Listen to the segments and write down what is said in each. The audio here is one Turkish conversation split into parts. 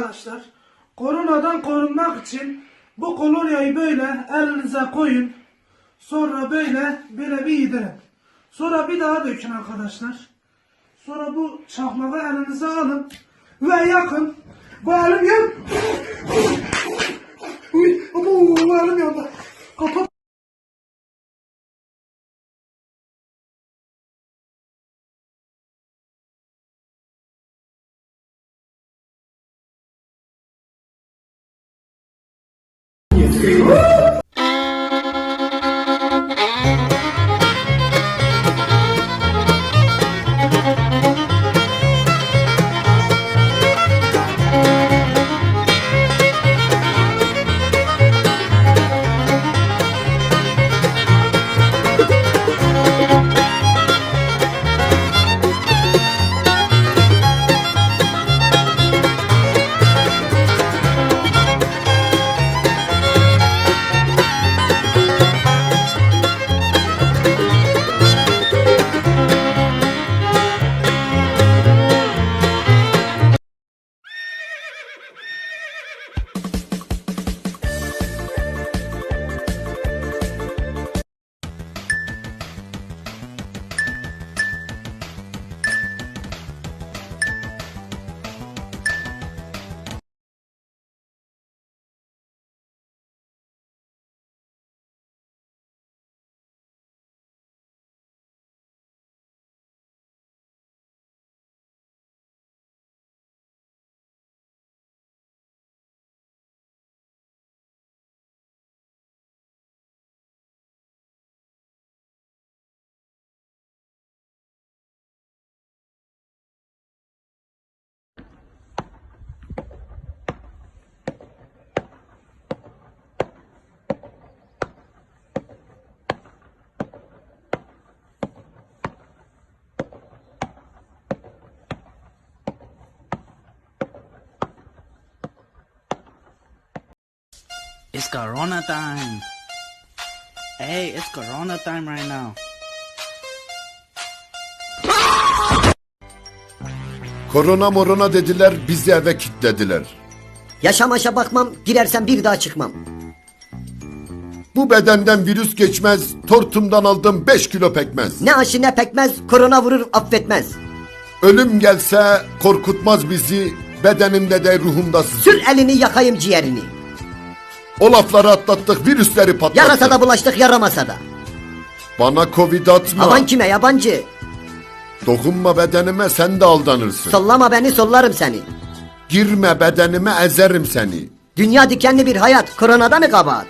arkadaşlar. Koronadan korunmak için bu kolonyayı böyle elinize koyun. Sonra böyle böyle bir yedirin. Sonra bir daha dökün arkadaşlar. Sonra bu çakmağı elinize alın ve yakın. Bu elim yan. Bu elim yandı. Kapat. It's Corona time. Hey, it's Corona time right now. Korona morona dediler, bizi eve kilitlediler. Yaşamaşa bakmam, girersem bir daha çıkmam. Bu bedenden virüs geçmez, tortumdan aldım 5 kilo pekmez. Ne aşı ne pekmez, korona vurur affetmez. Ölüm gelse korkutmaz bizi, bedenimde de ruhumda sizi. Sür elini yakayım ciğerini. O lafları atlattık, virüsleri patlattık. Yarasa da bulaştık yaramasa da. Bana covid atma, Aman kime yabancı. dokunma bedenime sen de aldanırsın. Sollama beni sollarım seni. Girme bedenime ezerim seni. Dünya dikenli bir hayat, koronada mı kabahat?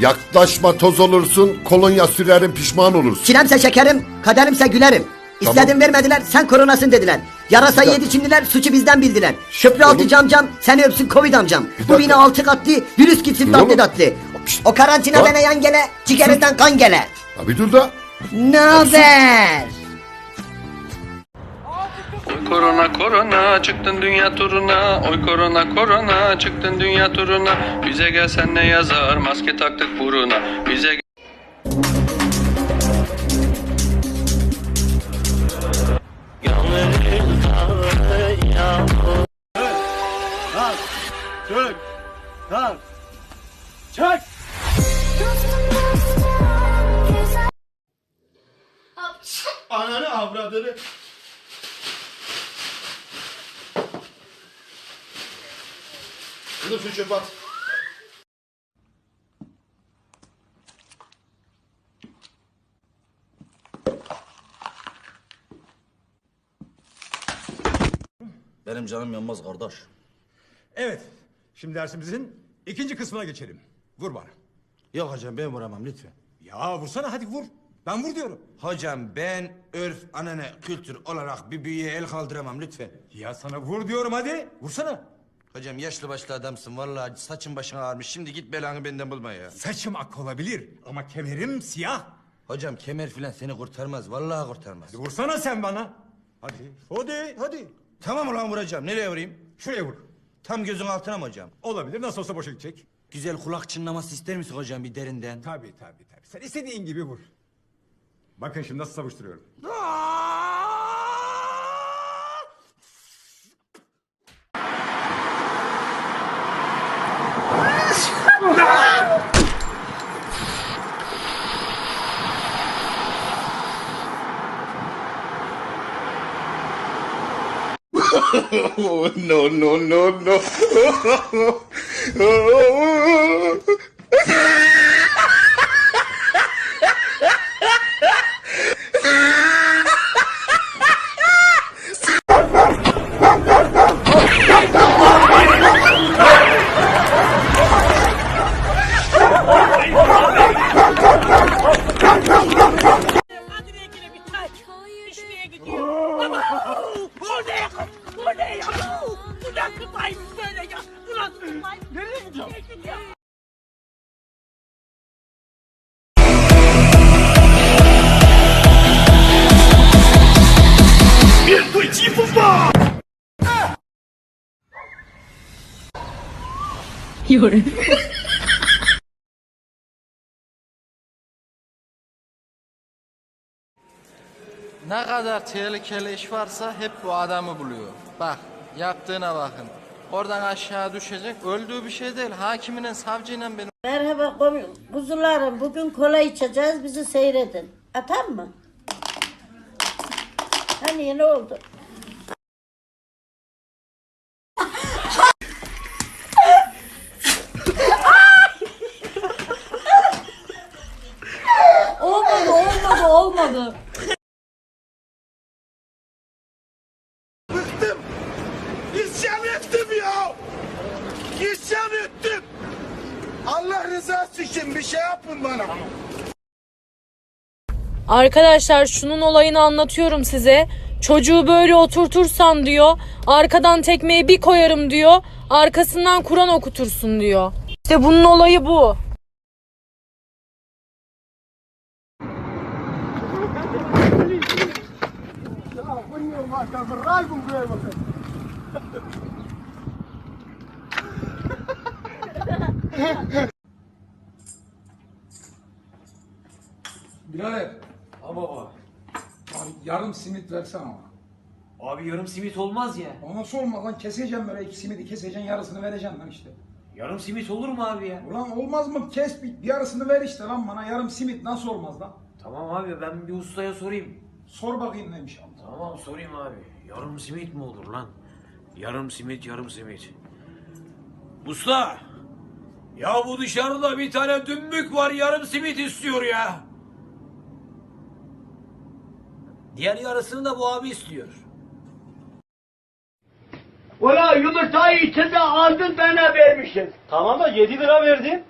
Yaklaşma toz olursun, kolonya sürerim pişman olursun. Çilemse şekerim, kaderimse gülerim. Tamam. İstedim vermediler, sen koronasın dediler. Yarasayı dakika. yedi Çinliler, suçu bizden bildiler. Köprü altı camcam, seni öpsün Covid amcam. Bu bina altı katlı, virüs gitsin tatlı tatlı. O karantina bana yan gele, ciğerinden kan gele. Abi dur da. Ne haber? Oy korona korona çıktın dünya turuna Oy korona korona çıktın dünya turuna Bize gelsen ne yazar maske taktık buruna Bize Ananı çöpe at. Benim canım yanmaz kardeş. Evet. Şimdi dersimizin ikinci kısmına geçelim. Vur bana. Yok hocam ben vuramam lütfen. Ya vursana hadi vur. Ben vur diyorum. Hocam ben örf, anane, kültür olarak bir büyüye el kaldıramam lütfen. Ya sana vur diyorum hadi. Vursana. Hocam yaşlı başlı adamsın vallahi saçın başın ağarmış. Şimdi git belanı benden bulma ya. Saçım ak olabilir ama kemerim siyah. Hocam kemer filan seni kurtarmaz vallahi kurtarmaz. Hadi vursana sen bana. Hadi. Hadi hadi. Tamam ulan vuracağım. Nereye vurayım? Şuraya vur. Tam gözün altına mı hocam? Olabilir nasıl olsa boşa gidecek. Güzel kulak çınlaması ister misin hocam bir derinden? Tabii tabii tabii. Sen istediğin gibi vur. Bakın şimdi nasıl savuşturuyorum. No, no, no, no. Ne kadar tehlikeli iş varsa hep bu adamı buluyor. Bak yaptığına bakın. Oradan aşağı düşecek. Öldüğü bir şey değil. Hakiminin savcıyla benim Merhaba komik. Kuzularım bugün kola içeceğiz bizi seyredin. Atar mı? Hani ne oldu? Ettim. Allah rızası için bir şey yapın bana. Arkadaşlar şunun olayını anlatıyorum size. Çocuğu böyle oturtursan diyor, arkadan tekmeyi bir koyarım diyor, arkasından Kur'an okutursun diyor. İşte bunun olayı bu. Birader. Ha baba. Abi yarım simit versene ona. Abi yarım simit olmaz ya. Nasıl olmaz lan keseceğim böyle iki simidi keseceksin yarısını vereceksin lan işte. Yarım simit olur mu abi ya? Ulan olmaz mı kes bir yarısını ver işte lan bana yarım simit nasıl olmaz lan? Tamam abi ben bir ustaya sorayım. Sor bakayım neymiş Allah. Tamam sorayım abi. Yarım simit mi olur lan? Yarım simit yarım simit. Usta! Ya bu dışarıda bir tane dümbük var yarım simit istiyor ya. Diğer yarısını da bu abi istiyor. Ulan yumurtayı içinde aldın bana vermişsin. Tamam da 7 lira verdin.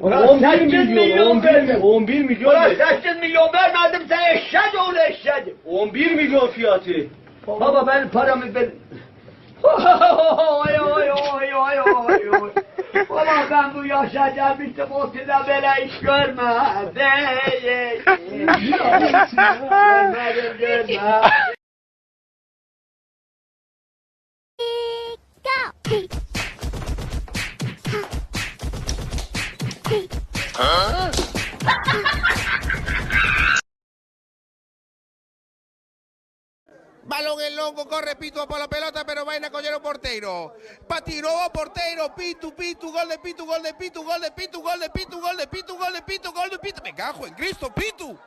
Ulan 8 milyon verdim. 11 milyon. Ulan 8 milyon vermedim sen eşek oğlu eşek. 11 milyon fiyatı. Baba ben paramı ben... oy oy oy oy oy oy. Baba ben bu yaşa gelmiştim o size böyle iş görmedim. Görmedim görmedim. El loco, corre Pitu por la pelota, pero vaina el portero. Patiró portero, Pitu, Pitu, gol de Pitu, gol de Pitu, gol de Pitu, gol de Pitu, gol de Pitu, gol de Pitu, gol de Pitu. Me cago en Cristo, Pitu.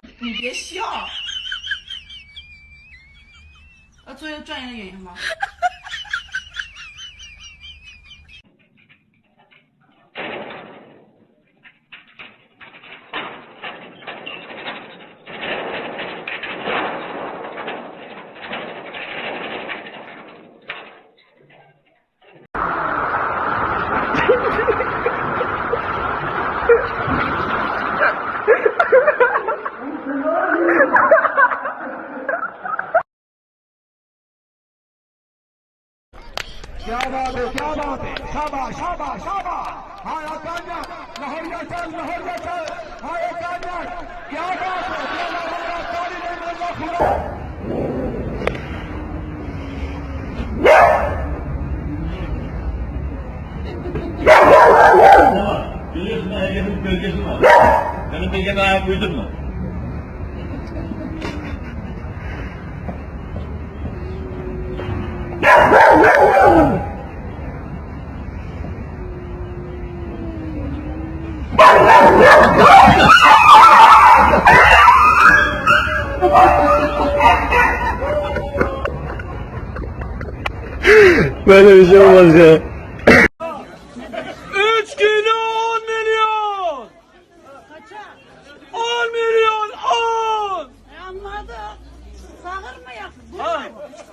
Şabade, şabade, şaba, şaba, şaba. Hay atanlar, lahor yaşar, lahor yaşar. Hay atanlar, ya Rabbi, ya Rabbi, ya Rabbi, ya Rabbi, ya Biliyorsun, Ege'nin bölgesi var. Benim bölgeme ayak uydurma. Böyle bir şey olmaz ya. 3 kilo 10 milyon. Kaça? 10 milyon 10. Anladım. Sağır mı yapın? Ha.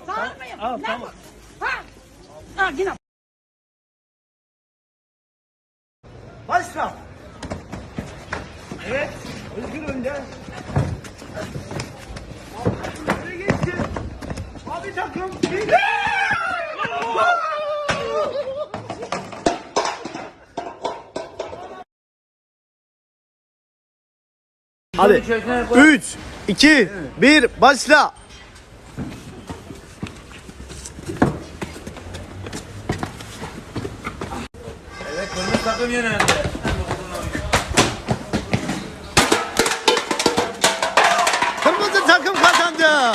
Sağır mı yapın? Al, tamam. Ha. Ha yine. Başla. Hadi. 3, 2, 1, başla. Evet, kırmızı takım yenendi. Kırmızı takım kazandı. Ya.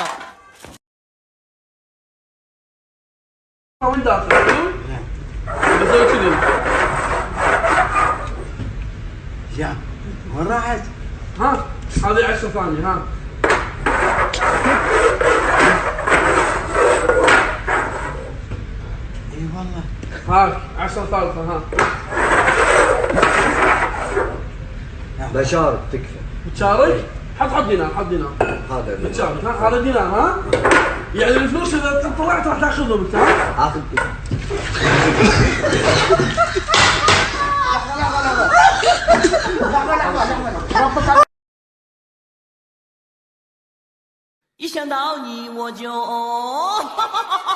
هذه 10 ثانية ها. Eyvallah. ها 10 ثالثة ها. Beşar, tekfi. بتشارك؟ حط حط دينار حط دينار. Hadi. بتشارك ها. هذا دينار ها. يعني الفلوس إذا طلعت راح تاخذهم انت ها 一想到你我就哦哈哈哈哈